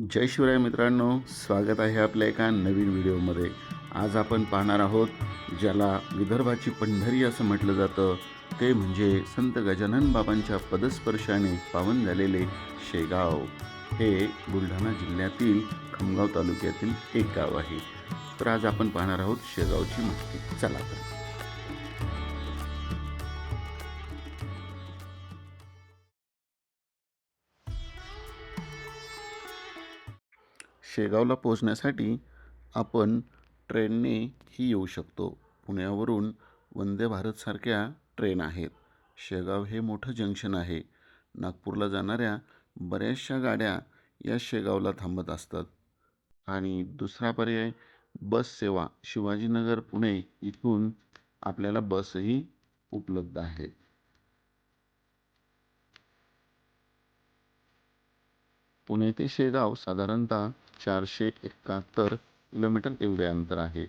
जय शिवराय मित्रांनो स्वागत आहे आपल्या एका नवीन व्हिडिओमध्ये. आज आपण पाहणार आहोत ज्याला विदर्भाची पंढरी असं म्हटलं जातं. ते म्हणजे संत गजानन बाबांच्या पदस्पर्शाने पावन झालेले शेगाव. हे बुलढाणा जिल्ह्यातील खमगाव तालुक्यातील एक गाव आहे. तर आज आपण पाहणार आहोत शेगावची माहिती. चला तर. शेगावला पोहोचण्यासाठी आपण ट्रेननेही येऊ शकतो. पुण्यावरून वंदे भारतसारख्या ट्रेन आहेत. शेगाव हे मोठं जंक्शन आहे. नागपूरला जाणाऱ्या बऱ्याचशा गाड्या या शेगावला थांबत असतात. आणि दुसरा पर्याय बस सेवा. शिवाजीनगर पुणे इथून आपल्याला बसही उपलब्ध आहे. पुणे ते शेगाव साधारणतः चारशे एकाहत्तर किलोमीटर एवढे अंतर आहे.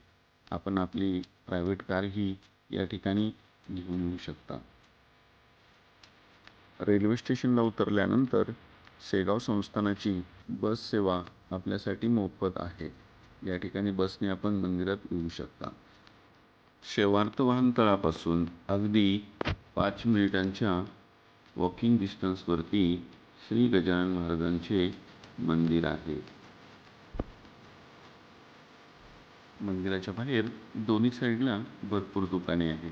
आपण आपली प्रायव्हेट कार ही या ठिकाणी घेऊन येऊ शकता. रेल्वे स्टेशनला उतरल्यानंतर शेगाव संस्थानाची बस सेवा आपल्यासाठी मोफत आहे. या ठिकाणी बसने आपण मंदिरात येऊ शकता. शेवार्थ वाहनतळापासून अगदी पाच मिनिटांच्या वॉकिंग डिस्टन्सवरती श्री गजानन महाराजांचे मंदिर आहे. मंदिराच्या बाहेर दोन्ही साईडला भरपूर दुकाने आहेत.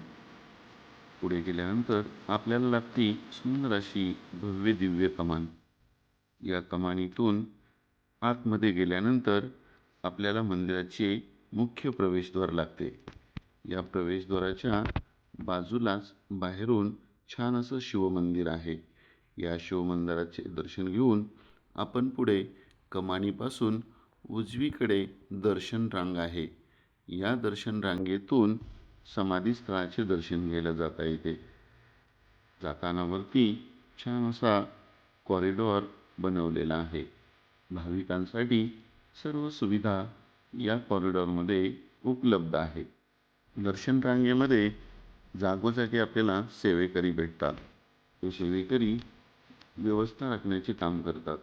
पुढे गेल्यानंतर आपल्याला लागती सुंदर अशी भव्य दिव्य कमान. या कमानीतून आतमध्ये गेल्यानंतर आपल्याला मंदिराचे मुख्य प्रवेशद्वार लागते. या प्रवेशद्वाराच्या बाजूलाच बाहेरून छान असं शिवमंदिर आहे. या शिवमंदिराचे दर्शन घेऊन आपण पुढे कमानीपासून उजवीकडे दर्शन रांग आहे. या दर्शन रांगेतून समाधीस्थळाचे दर्शन घ्यायला जाता येते. जाताना वरती छान असा कॉरिडॉर बनवलेला आहे. भाविकांसाठी सर्व सुविधा या कॉरिडॉरमध्ये उपलब्ध आहे. दर्शन रांगेमध्ये जागोजागी आपल्याला सेवेकरी भेटतात. ते सेवेकरी व्यवस्था राखण्याचे काम करतात.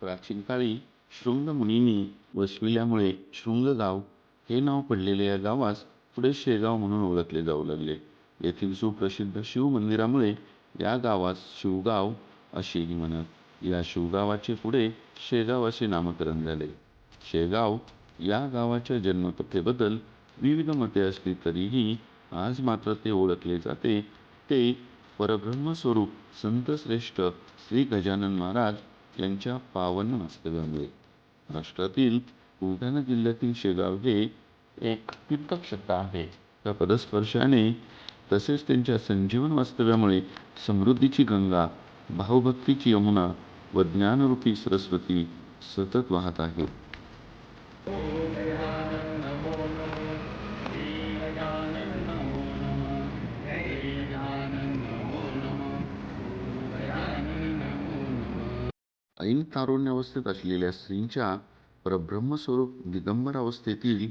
प्राचीन काळी शृंगमुनींनी वसविल्यामुळे शृंगगाव हे नाव पडलेले या गावास पुढे शेगाव म्हणून ओळखले जाऊ लागले. येथील सुप्रसिद्ध शिव मंदिरामुळे या गावास शिवगाव असेही म्हणत या शिवगावाचे पुढे शेगाव असे नामकरण झाले. शेगाव या गावाच्या जन्मकथेबद्दल विविध मते असली तरीही आज मात्र ते ओळखले जाते. ते परब्रह्मस्वरूप संतश्रेष्ठ श्री गजानन महाराज यांच्या पावन वास्तव्यामुळे राष्ट्रातील बुलढाणा जिल्ह्यातील शेगाव हे एक तीर्थक्षेत्र आहे. त्या पदस्पर्शाने तसेच त्यांच्या संजीवन वास्तव्यामुळे समृद्धीची गंगा भावभक्तीची यमुना व ज्ञानरूपी सरस्वती सतत वाहत आहे. ऐन तारुण्यावस्थेत असलेल्या स्त्रींच्या परब्रह्मस्वरूप दिगंबर अवस्थेतील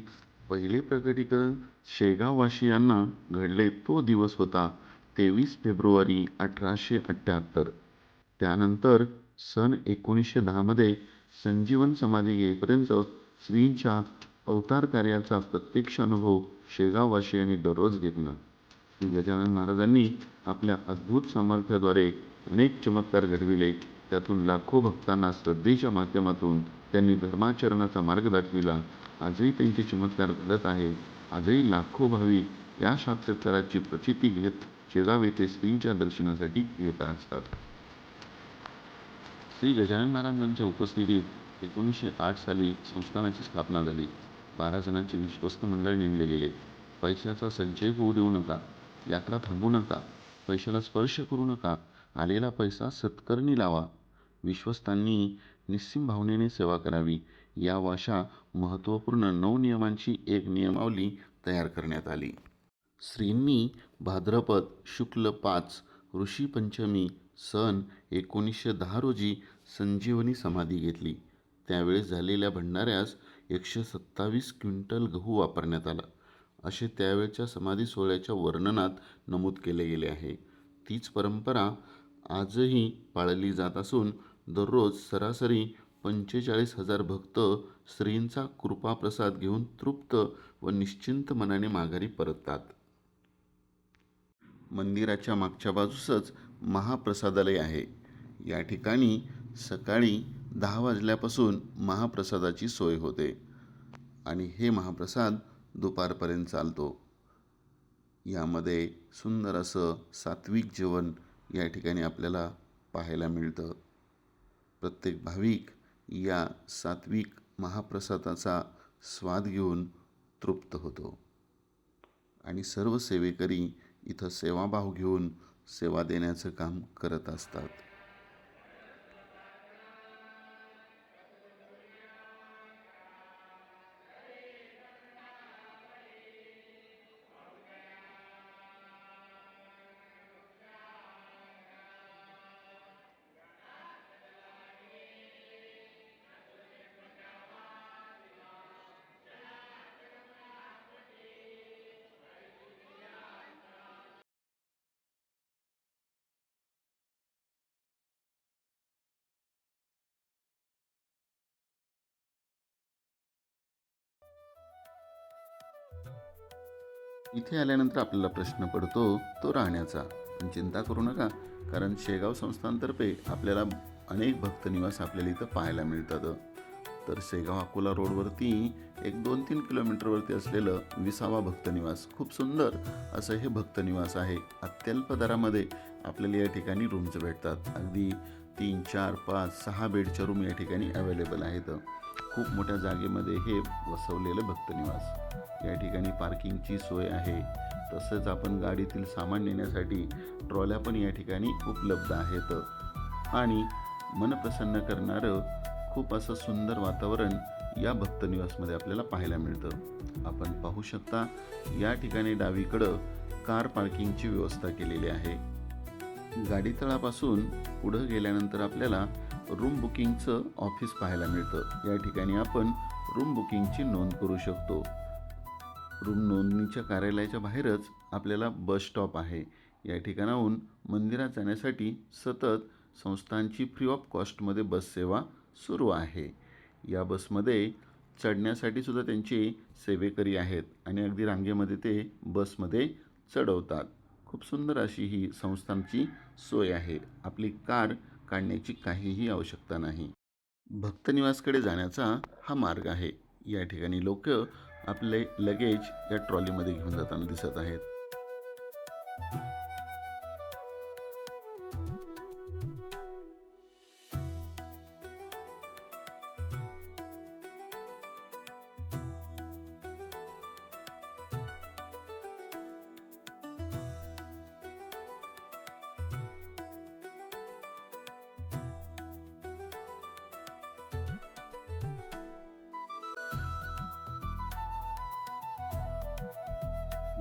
पहिले प्रकटीकरण शेगाववासियांना घडले तो दिवस होता तेवीस फेब्रुवारी अठराशे अठ्ठ्याहत्तर. त्यानंतर सन एकोणीसशे दहामध्ये संजीवन समाधी येईपर्यंत स्त्रींच्या अवतार कार्याचा प्रत्यक्ष अनुभव शेगाववासियांनी दररोज घेतला. गजानन महाराजांनी आपल्या अद्भुत सामर्थ्याद्वारे अनेक चमत्कार घडविले. त्यातून लाखो भक्तांना श्रद्धेच्या माध्यमातून त्यांनी धर्माचरणाचा मार्ग दाखविला. आजही त्यांचे चमत्कार घडत आहे आजही लाखो भाविक या साक्षात्काराची प्रचिती घेत शेगाव येथे श्रींच्या दर्शनासाठी येत असतात. श्री गजानन महाराजांच्या उपस्थितीत एकोणीसशे आठ साली संस्थानाची स्थापना झाली. बारा जणांचे विश्वस्त मंडळ नेमले गेले. पैशाचा संचय होऊ देऊ नका यात्रा थांबू नका पैशाला स्पर्श करू नका आलेला पैसा सत्कर्मी लावा. विश्वस्तांनी निस्सीम भावनेने सेवा करावी. या अशा महत्त्वपूर्ण नऊ नियमांची एक नियमावली तयार करण्यात आली. श्रींनी भाद्रपद शुक्ल पाच ऋषी पंचमी सन एकोणीसशे दहा रोजी संजीवनी समाधी घेतली. त्यावेळेस झालेल्या भंडाऱ्यास एकशे सत्तावीस क्विंटल गहू वापरण्यात आला. असे त्यावेळच्या समाधी सोहळ्याच्या वर्णनात नमूद केले गेले आहे. तीच परंपरा आजही पाळली जात असून दररोज सरासरी पंचेचाळीस हजार भक्त श्रींचा कृपाप्रसाद घेऊन तृप्त व निश्चिंत मनाने माघारी परततात. मंदिराच्या मागच्या बाजूसच महाप्रसादालय आहे. या ठिकाणी सकाळी दहा वाजल्यापासून महाप्रसादाची सोय होते आणि हे महाप्रसाद दुपारपर्यंत चालतो. यामध्ये सुंदर असं सात्विक जेवण या ठिकाणी आपल्याला पाहायला मिळतं. प्रत्येक भाविक या सात्विक महाप्रसादाचा स्वाद घेऊन तृप्त होतो. आणि सर्व सेवेकरी इथं सेवाभाव घेऊन सेवा देण्याचं काम करत असतात. इथे आल्यानंतर आपल्याला प्रश्न पडतो तो राहण्याचा. पण चिंता करू नका कारण शेगाव संस्थांतर्फे आपल्याला अनेक भक्तनिवास आपल्याला इथं पाहायला मिळतात. तर शेगाव अकोला रोडवरती एक दोन तीन किलोमीटरवरती असलेलं विसावा भक्तनिवास खूप सुंदर असं हे भक्तनिवास आहे. अत्यल्प दरामध्ये आपल्याला या ठिकाणी रूम्स भेटतात. अगदी तीन चार पाच सहा बेडच्या रूम या ठिकाणी अवेलेबल आहेत. खूप मोठ्या जागेमध्ये हे वसवलेलं भक्तनिवास. या ठिकाणी पार्किंगची सोय आहे. तसंच आपण गाडीतील सामान नेण्यासाठी ट्रॉल्या पण या ठिकाणी उपलब्ध आहेत. आणि मन प्रसन्न करणारं खूप असं सुंदर वातावरण या भक्तनिवासमध्ये आपल्याला पाहायला मिळतं. आपण पाहू शकता या ठिकाणी डावीकडं कार पार्किंगची व्यवस्था केलेली आहे. गाडीतळापासून पुढं गेल्यानंतर आपल्याला रूम बुकिंगचं ऑफिस पाहायला मिळतं. या ठिकाणी आपण रूम बुकिंगची नोंद करू शकतो. रूम नोंदणीच्या कार्यालयाच्या बाहेरच आपल्याला बस स्टॉप आहे. या ठिकाणाहून मंदिरात जाण्यासाठी सतत संस्थांची फ्री ऑफ कॉस्टमध्ये बस सेवा सुरू आहे. या बसमध्ये चढण्यासाठी सुद्धा त्यांचे सेवेकरी आहेत आणि अगदी रांगेमध्ये ते बसमध्ये चढवतात. खूप सुंदर अशी ही संस्थांची सोय आहे. आपली कार काढण्याची काहीही आवश्यकता नाही. भक्तनिवासकडे जाण्याचा हा मार्ग आहे. या ठिकाणी लोक आपले लगेज या ट्रॉलीमध्ये घेऊन जाताना दिसत आहेत.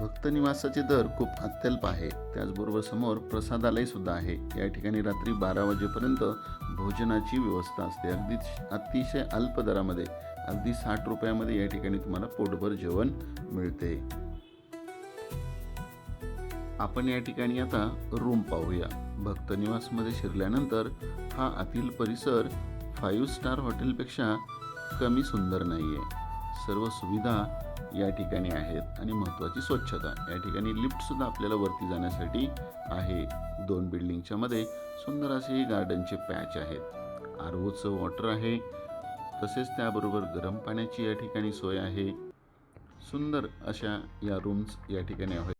भक्तनिवासाचे दर खूप अत्यल्प आहे. त्याचबरोबर समोर प्रसादालय सुद्धा आहे. या ठिकाणी रात्री बारा वाजेपर्यंत भोजनाची व्यवस्था असते. अगदी अतिशय अल्प दरामध्ये अगदी साठ रुपयामध्ये या ठिकाणी तुम्हाला पोटभर जेवण मिळते. आपण या ठिकाणी आता रूम पाहूया. भक्तनिवासमध्ये शिरल्यानंतर हा आतील परिसर फाईव्ह स्टार हॉटेलपेक्षा कमी सुंदर नाही आहे सर्व सुविधा या ठिकाणी आहेत आणि महत्त्वाची स्वच्छता. या ठिकाणी लिफ्टसुद्धा आपल्याला वरती जाण्यासाठी आहे. दोन बिल्डिंगच्या मध्ये सुंदर असे गार्डनचे पॅच आहेत. आर वॉटर आहे. तसेच त्याबरोबर गरम पाण्याची या ठिकाणी सोय आहे. सुंदर अशा या रूम्स या ठिकाणी आहेत.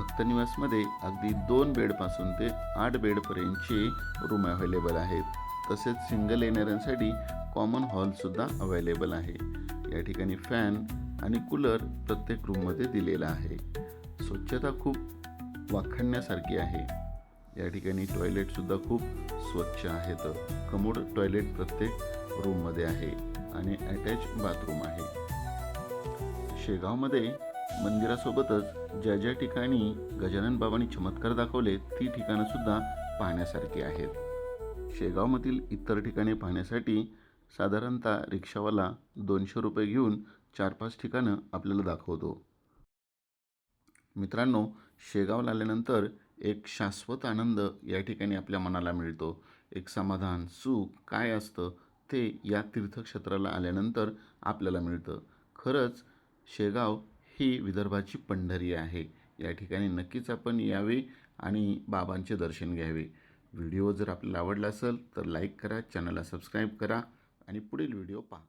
भक्तनिवासमध्ये अगदी दोन बेडपासून ते आठ बेडपर्यंतचे रूम अवेलेबल आहेत. तसेच सिंगल येणाऱ्यांसाठी कॉमन हॉलसुद्धा अवेलेबल आहे. या ठिकाणी फॅन आणि कूलर प्रत्येक रूममध्ये दिलेला आहे. स्वच्छता खूप वाखाणण्यासारखी आहे. या ठिकाणी टॉयलेटसुद्धा खूप स्वच्छ आहेत. कमोड टॉयलेट प्रत्येक रूममध्ये आहे आणि अटॅच बाथरूम आहे. शेगावमध्ये मंदिरासोबतच ज्या ज्या ठिकाणी गजानन बाबांनी चमत्कार दाखवले ती ठिकाणं सुद्धा पाहण्यासारखी आहेत. शेगावमधील इतर ठिकाणे पाहण्यासाठी साधारणतः रिक्षावाला दोनशे रुपये घेऊन चार पाच ठिकाणं आपल्याला दाखवतो. मित्रांनो शेगावला आल्यानंतर एक शाश्वत आनंद या ठिकाणी आपल्या मनाला मिळतो. एक समाधान सुख काय असतं ते या तीर्थक्षेत्राला आल्यानंतर आपल्याला मिळतं. खरंच शेगाव ही विदर्भाची पंढरी आहे. या ठिकाणी नक्कीच आपण यावे आणि बाबांचे दर्शन घ्यावे. व्हिडिओ जर आपल्याला आवडला असेल तर लाईक करा चॅनलला सबस्क्राईब करा आणि पुढील व्हिडिओ पहा.